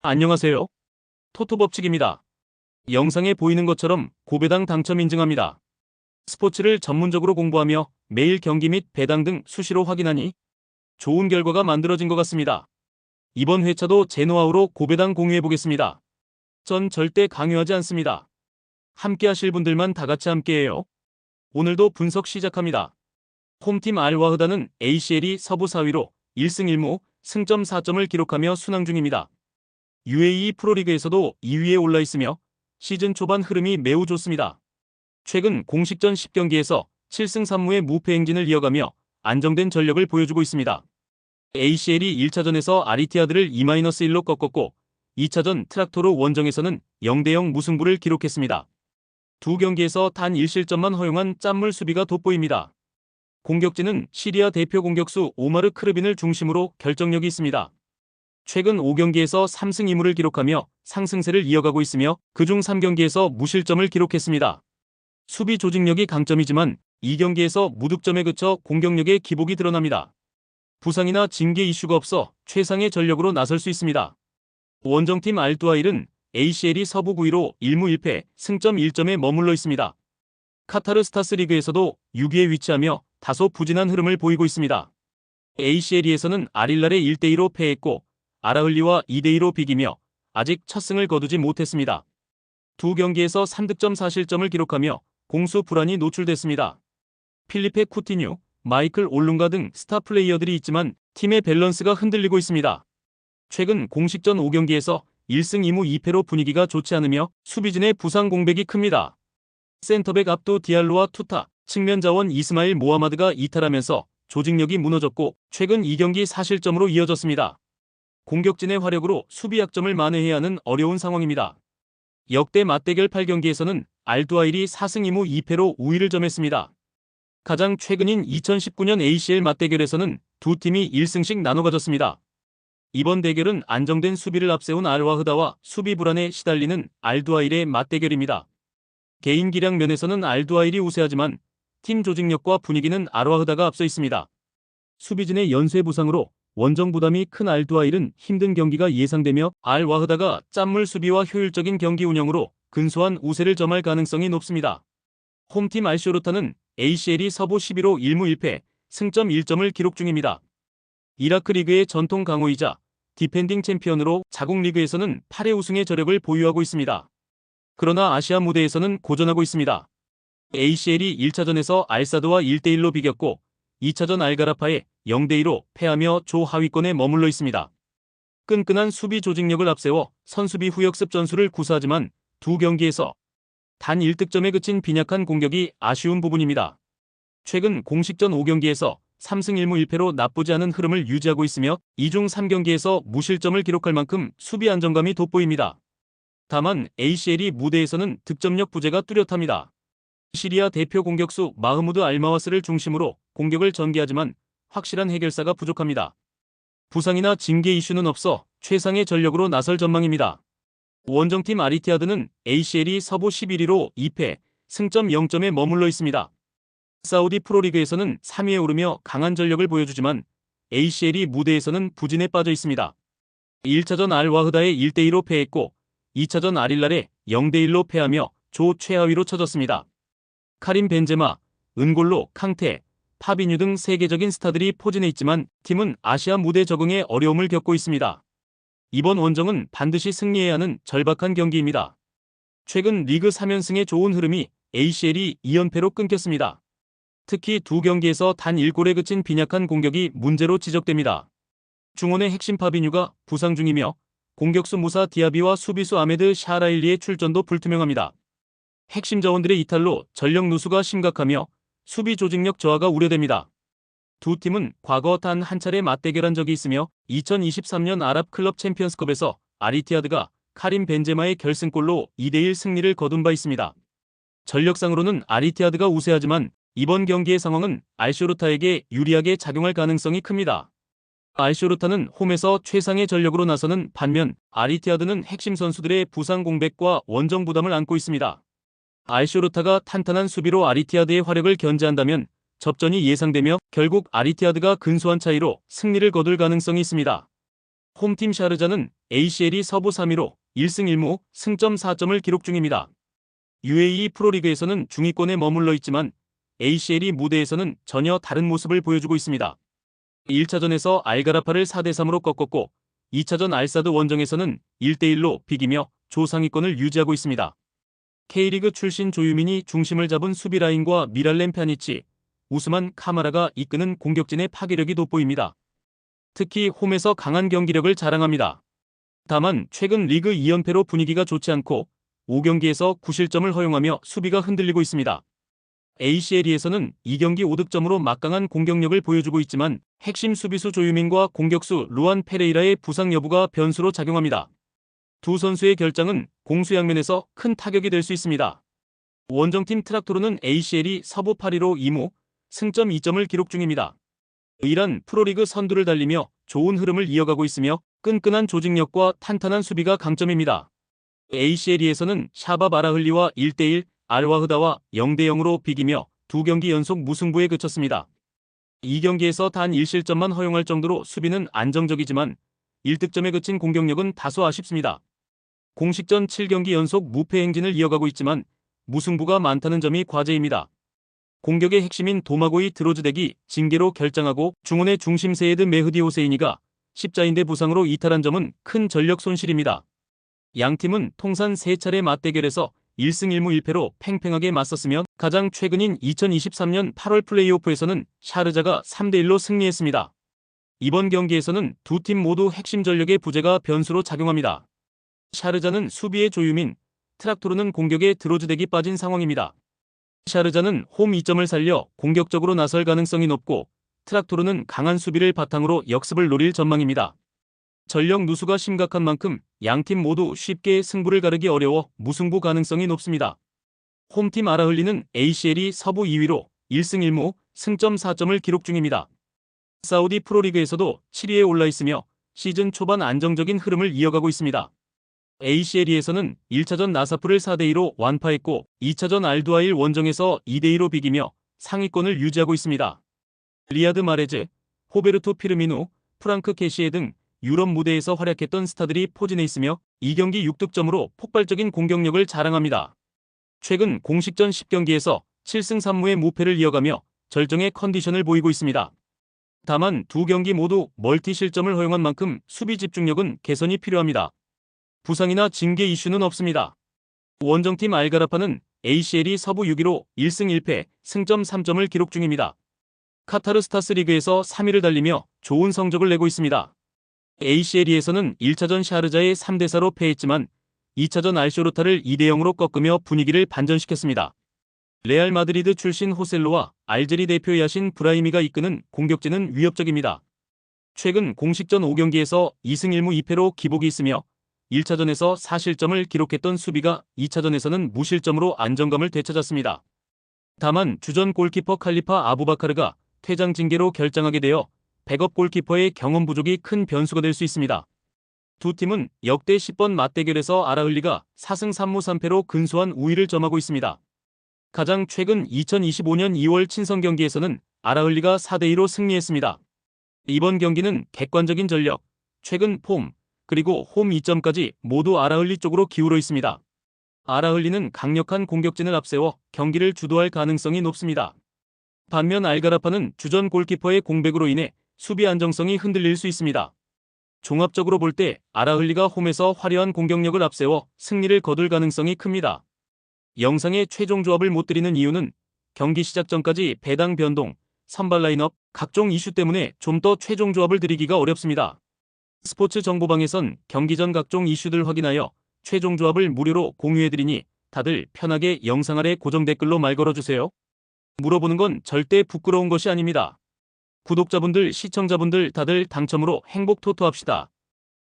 안녕하세요. 토토법칙입니다. 영상에 보이는 것처럼 고배당 당첨 인증합니다. 스포츠를 전문적으로 공부하며 매일 경기 및 배당 등 수시로 확인하니 좋은 결과가 만들어진 것 같습니다. 이번 회차도 제 노하우로 고배당 공유해 보겠습니다. 전 절대 강요하지 않습니다. 함께 하실 분들만 다 같이 함께 해요. 오늘도 분석 시작합니다. 홈팀 알와흐다는 ACL이 서부 4위로 1승 1무 승점 4점을 기록하며 순항 중입니다. UAE 프로리그에서도 2위에 올라 있으며 시즌 초반 흐름이 매우 좋습니다. 최근 공식전 10경기에서 7승 3무의 무패 행진을 이어가며 안정된 전력을 보여주고 있습니다. ACL이 1차전에서 아리티아드를 2-1로 꺾었고 2차전 트락토르 원정에서는 0대0 무승부를 기록했습니다. 두 경기에서 단 1실점만 허용한 짠물 수비가 돋보입니다. 공격진은 시리아 대표 공격수 오마르 크르빈을 중심으로 결정력이 있습니다. 최근 5경기에서 3승 2무를 기록하며 상승세를 이어가고 있으며 그중 3경기에서 무실점을 기록했습니다. 수비 조직력이 강점이지만 2경기에서 무득점에 그쳐 공격력의 기복이 드러납니다. 부상이나 징계 이슈가 없어 최상의 전력으로 나설 수 있습니다. 원정팀 알두아일은 ACL이 서부 9위로 1무 1패, 승점 1점에 머물러 있습니다. 카타르 스타스 리그에서도 6위에 위치하며 다소 부진한 흐름을 보이고 있습니다. ACL에서는 아릴랄에 1대2로 패했고 아라흘리와 2대2로 비기며 아직 첫 승을 거두지 못했습니다. 두 경기에서 3득점 4실점을 기록하며 공수 불안이 노출됐습니다. 필리페 쿠티뉴, 마이클 올룬가 등 스타 플레이어들이 있지만 팀의 밸런스가 흔들리고 있습니다. 최근 공식전 5경기에서 1승 2무 2패로 분위기가 좋지 않으며 수비진의 부상 공백이 큽니다. 센터백 압도 디알로와 투타, 측면 자원 이스마일 모하마드가 이탈하면서 조직력이 무너졌고 최근 2경기 4실점으로 이어졌습니다. 공격진의 화력으로 수비 약점을 만회해야 하는 어려운 상황입니다. 역대 맞대결 8경기에서는 알두아일이 4승 2무 2패로 우위를 점했습니다. 가장 최근인 2019년 ACL 맞대결에서는 두 팀이 1승씩 나눠 가졌습니다. 이번 대결은 안정된 수비를 앞세운 알와흐다와 수비 불안에 시달리는 알두아일의 맞대결입니다. 개인 기량 면에서는 알두아일이 우세하지만 팀 조직력과 분위기는 알와흐다가 앞서 있습니다. 수비진의 연쇄 부상으로 원정 부담이 큰 알두아일은 힘든 경기가 예상되며 알 와흐다가 짠물 수비와 효율적인 경기 운영으로 근소한 우세를 점할 가능성이 높습니다. 홈팀 알쇼르타는 ACL이 서부 11호 1무 1패, 승점 1점을 기록 중입니다. 이라크 리그의 전통 강호이자 디펜딩 챔피언으로 자국 리그에서는 8회 우승의 저력을 보유하고 있습니다. 그러나 아시아 무대에서는 고전하고 있습니다. ACL이 1차전에서 알사드와 1대1로 비겼고 2차전 알가라파에 0대2로 패하며 조하위권에 머물러 있습니다. 끈끈한 수비 조직력을 앞세워 선수비 후역습 전술을 구사하지만 두 경기에서 단 1득점에 그친 빈약한 공격이 아쉬운 부분입니다. 최근 공식전 5경기에서 3승 1무 1패로 나쁘지 않은 흐름을 유지하고 있으며 2중 3경기에서 무실점을 기록할 만큼 수비 안정감이 돋보입니다. 다만 ACL이 무대에서는 득점력 부재가 뚜렷합니다. 시리아 대표 공격수 마흐무드 알마와스를 중심으로 공격을 전개하지만 확실한 해결사가 부족합니다. 부상이나 징계 이슈는 없어 최상의 전력으로 나설 전망입니다. 원정팀 아리티아드는 ACL이 서부 11위로 2패, 승점 0점에 머물러 있습니다. 사우디 프로리그에서는 3위에 오르며 강한 전력을 보여주지만 ACL이 무대에서는 부진에 빠져 있습니다. 1차전 알와흐다에 1대2로 패했고 2차전 아릴랄에 0대1로 패하며 조 최하위로 쳐졌습니다. 카림 벤제마, 은골로, 캉테, 파비뉴 등 세계적인 스타들이 포진해 있지만 팀은 아시아 무대 적응에 어려움을 겪고 있습니다. 이번 원정은 반드시 승리해야 하는 절박한 경기입니다. 최근 리그 3연승의 좋은 흐름이 ACL이 2연패로 끊겼습니다. 특히 두 경기에서 단 1골에 그친 빈약한 공격이 문제로 지적됩니다. 중원의 핵심 파비뉴가 부상 중이며 공격수 무사 디아비와 수비수 아메드 샤라일리의 출전도 불투명합니다. 핵심 자원들의 이탈로 전력 누수가 심각하며 수비 조직력 저하가 우려됩니다. 두 팀은 과거 단 한 차례 맞대결한 적이 있으며 2023년 아랍 클럽 챔피언스컵에서 아리티아드가 카림 벤제마의 결승골로 2대1 승리를 거둔 바 있습니다. 전력상으로는 아리티아드가 우세하지만 이번 경기의 상황은 알쇼르타에게 유리하게 작용할 가능성이 큽니다. 알쇼르타는 홈에서 최상의 전력으로 나서는 반면 아리티아드는 핵심 선수들의 부상 공백과 원정 부담을 안고 있습니다. 알쇼르타가 탄탄한 수비로 아리티아드의 화력을 견제한다면 접전이 예상되며 결국 아리티아드가 근소한 차이로 승리를 거둘 가능성이 있습니다. 홈팀 샤르자는 ACL이 서부 3위로 1승 1무 승점 4점을 기록 중입니다. UAE 프로리그에서는 중위권에 머물러 있지만 ACL이 무대에서는 전혀 다른 모습을 보여주고 있습니다. 1차전에서 알가라파를 4대3으로 꺾었고 2차전 알사드 원정에서는 1대1로 비기며 조상위권을 유지하고 있습니다. K리그 출신 조유민이 중심을 잡은 수비 라인과 미랄렘 파니치, 우스만 카마라가 이끄는 공격진의 파괴력이 돋보입니다. 특히 홈에서 강한 경기력을 자랑합니다. 다만 최근 리그 2연패로 분위기가 좋지 않고 5경기에서 9실점을 허용하며 수비가 흔들리고 있습니다. ACL에서는 2경기 5득점으로 막강한 공격력을 보여주고 있지만 핵심 수비수 조유민과 공격수 루안 페레이라의 부상 여부가 변수로 작용합니다. 두 선수의 결장은 공수 양면에서 큰 타격이 될 수 있습니다. 원정팀 트락토르는 ACL이 서부 8위로 2무 승점 2점을 기록 중입니다. 이란 프로리그 선두를 달리며 좋은 흐름을 이어가고 있으며 끈끈한 조직력과 탄탄한 수비가 강점입니다. ACL에서는 샤바 바라흘리와 1대1, 알와흐다와 0대0으로 비기며 두 경기 연속 무승부에 그쳤습니다. 이 경기에서 단 1실점만 허용할 정도로 수비는 안정적이지만 1득점에 그친 공격력은 다소 아쉽습니다. 공식전 7경기 연속 무패 행진을 이어가고 있지만 무승부가 많다는 점이 과제입니다. 공격의 핵심인 도마고이 드로즈덱이 징계로 결장하고 중원의 중심 세에드 메흐디 호세이니가 십자인대 부상으로 이탈한 점은 큰 전력 손실입니다. 양 팀은 통산 3차례 맞대결에서 1승 1무 1패로 팽팽하게 맞섰으며 가장 최근인 2023년 8월 플레이오프에서는 샤르자가 3대1로 승리했습니다. 이번 경기에서는 두 팀 모두 핵심 전력의 부재가 변수로 작용합니다. 샤르자는 수비의 조유민, 트락토르는 공격에 드로즈덱이 빠진 상황입니다. 샤르자는 홈 2점을 살려 공격적으로 나설 가능성이 높고 트락토르는 강한 수비를 바탕으로 역습을 노릴 전망입니다. 전력 누수가 심각한 만큼 양팀 모두 쉽게 승부를 가르기 어려워 무승부 가능성이 높습니다. 홈팀 아라흘리는 ACL이 서부 2위로 1승 1무 승점 4점을 기록 중입니다. 사우디 프로리그에서도 7위에 올라 있으며 시즌 초반 안정적인 흐름을 이어가고 있습니다. ACL에서는 1차전 나사프를 4대2로 완파했고 2차전 알두아일 원정에서 2대2로 비기며 상위권을 유지하고 있습니다. 리아드 마레즈, 호베르토 피르미누, 프랑크 케시에 등 유럽 무대에서 활약했던 스타들이 포진해 있으며 이 경기 6득점으로 폭발적인 공격력을 자랑합니다. 최근 공식전 10경기에서 7승 3무의 무패를 이어가며 절정의 컨디션을 보이고 있습니다. 다만 두 경기 모두 멀티 실점을 허용한 만큼 수비 집중력은 개선이 필요합니다. 부상이나 징계 이슈는 없습니다. 원정팀 알가라파는 ACL이 서부 6위로 1승 1패, 승점 3점을 기록 중입니다. 카타르 스타스 리그에서 3위를 달리며 좋은 성적을 내고 있습니다. ACL에서는 1차전 샤르자에 3대4로 패했지만 2차전 알쇼르타를 2대0으로 꺾으며 분위기를 반전시켰습니다. 레알 마드리드 출신 호셀로와 알제리 대표 야신 브라이미가 이끄는 공격진은 위협적입니다. 최근 공식전 5경기에서 2승 1무 2패로 기복이 있으며 1차전에서 4실점을 기록했던 수비가 2차전에서는 무실점으로 안정감을 되찾았습니다. 다만 주전 골키퍼 칼리파 아부바카르가 퇴장 징계로 결장하게 되어 백업 골키퍼의 경험 부족이 큰 변수가 될 수 있습니다. 두 팀은 역대 10번 맞대결에서 아라흘리가 4승 3무 3패로 근소한 우위를 점하고 있습니다. 가장 최근 2025년 2월 친선 경기에서는 아라흘리가 4대2로 승리했습니다. 이번 경기는 객관적인 전력, 최근 폼, 그리고 홈 2점까지 모두 아라흘리 쪽으로 기울어 있습니다. 아라흘리는 강력한 공격진을 앞세워 경기를 주도할 가능성이 높습니다. 반면 알가라파는 주전 골키퍼의 공백으로 인해 수비 안정성이 흔들릴 수 있습니다. 종합적으로 볼 때 아라흘리가 홈에서 화려한 공격력을 앞세워 승리를 거둘 가능성이 큽니다. 영상의 최종 조합을 못 드리는 이유는 경기 시작 전까지 배당 변동, 선발 라인업, 각종 이슈 때문에 좀 더 최종 조합을 드리기가 어렵습니다. 스포츠 정보방에선 경기 전 각종 이슈들 확인하여 최종 조합을 무료로 공유해드리니 다들 편하게 영상 아래 고정 댓글로 말 걸어주세요. 물어보는 건 절대 부끄러운 것이 아닙니다. 구독자분들, 시청자분들 다들 당첨으로 행복 토토합시다.